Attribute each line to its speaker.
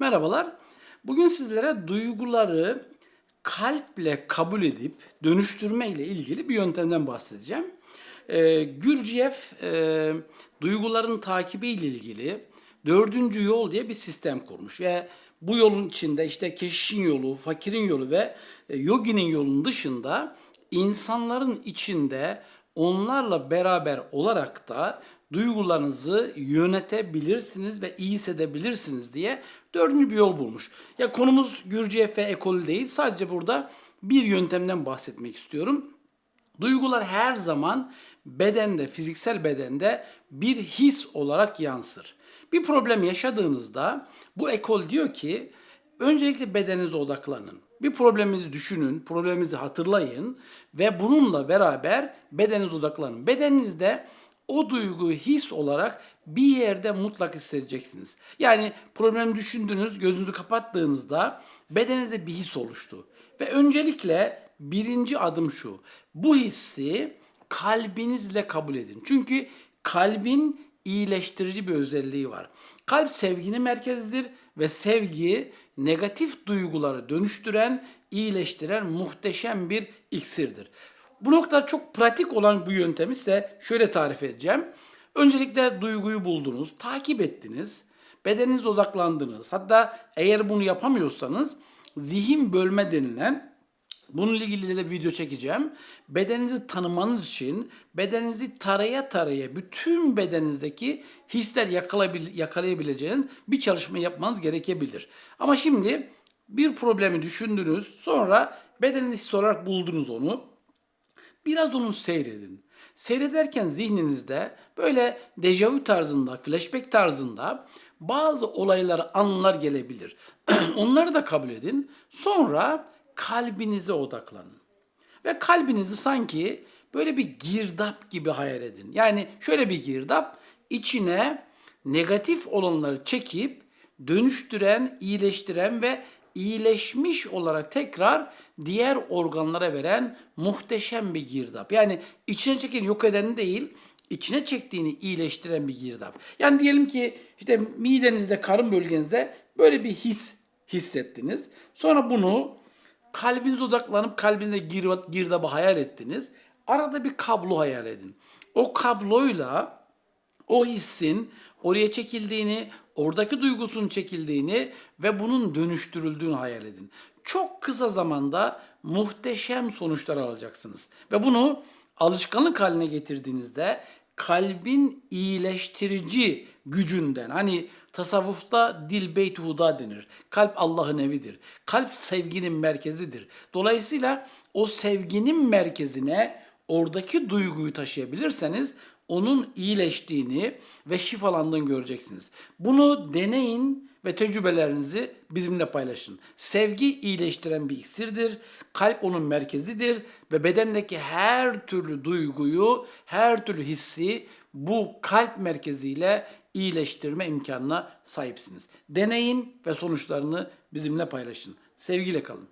Speaker 1: Merhabalar. Bugün sizlere duyguları kalple kabul edip dönüştürme ile ilgili bir yöntemden bahsedeceğim. Ee, Gürciyev e, duyguların takibi ile ilgili dördüncü yol diye bir sistem kurmuş ve bu yolun içinde işte keşişin yolu, fakirin yolu ve e, yoginin yolunun dışında insanların içinde onlarla beraber olarak da duygularınızı yönetebilirsiniz ve iyi hissedebilirsiniz diye dördüncü bir yol bulmuş. Ya konumuz Gürciyev ve ekolü değil. Sadece burada bir yöntemden bahsetmek istiyorum. Duygular her zaman bedende, fiziksel bedende bir his olarak yansır. Bir problem yaşadığınızda bu ekol diyor ki öncelikle bedeninize odaklanın. Bir probleminizi düşünün, probleminizi hatırlayın ve bununla beraber bedeninize odaklanın. Bedeninizde o duyguyu his olarak bir yerde mutlak hissedeceksiniz. Yani problemi düşündünüz, gözünüzü kapattığınızda bedeninizde bir his oluştu. Ve öncelikle birinci adım şu. Bu hissi kalbinizle kabul edin. Çünkü kalbin iyileştirici bir özelliği var. Kalp sevginin merkezidir ve sevgi negatif duyguları dönüştüren, iyileştiren muhteşem bir iksirdir. Bu noktada çok pratik olan bu yöntemi size şöyle tarif edeceğim. Öncelikle duyguyu buldunuz, takip ettiniz, bedeninize odaklandınız. Hatta eğer bunu yapamıyorsanız zihin bölme denilen Bununla ilgili de video çekeceğim. Bedeninizi tanımanız için bedeninizi taraya taraya bütün bedeninizdeki hisler yakalayabil- yakalayabileceğiniz bir çalışma yapmanız gerekebilir. Ama şimdi bir problemi düşündünüz, sonra bedeninizi his olarak buldunuz onu. Biraz onu seyredin. Seyrederken zihninizde böyle dejavu tarzında, flashback tarzında bazı olaylar, anılar gelebilir. Onları da kabul edin. Sonra kalbinize odaklanın. Ve kalbinizi sanki böyle bir girdap gibi hayal edin. Yani şöyle bir girdap, içine negatif olanları çekip dönüştüren, iyileştiren ve iyileşmiş olarak tekrar diğer organlara veren muhteşem bir girdap. Yani içine çeken yok eden değil, içine çektiğini iyileştiren bir girdap. Yani diyelim ki işte midenizde, karın bölgenizde böyle bir his hissettiniz. Sonra bunu kalbinize odaklanıp kalbinize gir- girdabı hayal ettiniz. Arada bir kablo hayal edin. O kabloyla o hissin oraya çekildiğini, oradaki duygusunun çekildiğini ve bunun dönüştürüldüğünü hayal edin. Çok kısa zamanda muhteşem sonuçlar alacaksınız. Ve bunu alışkanlık haline getirdiğinizde kalbin iyileştirici gücünden hani tasavvufta dil beyt huda denir. Kalp Allah'ın evidir. Kalp sevginin merkezidir. Dolayısıyla o sevginin merkezine oradaki duyguyu taşıyabilirseniz onun iyileştiğini ve şifalandığını göreceksiniz. Bunu deneyin ve tecrübelerinizi bizimle paylaşın. Sevgi iyileştiren bir iksirdir. Kalp onun merkezidir ve bedendeki her türlü duyguyu, her türlü hissi bu kalp merkeziyle iyileştirme imkanına sahipsiniz. Deneyin ve sonuçlarını bizimle paylaşın. Sevgiyle kalın.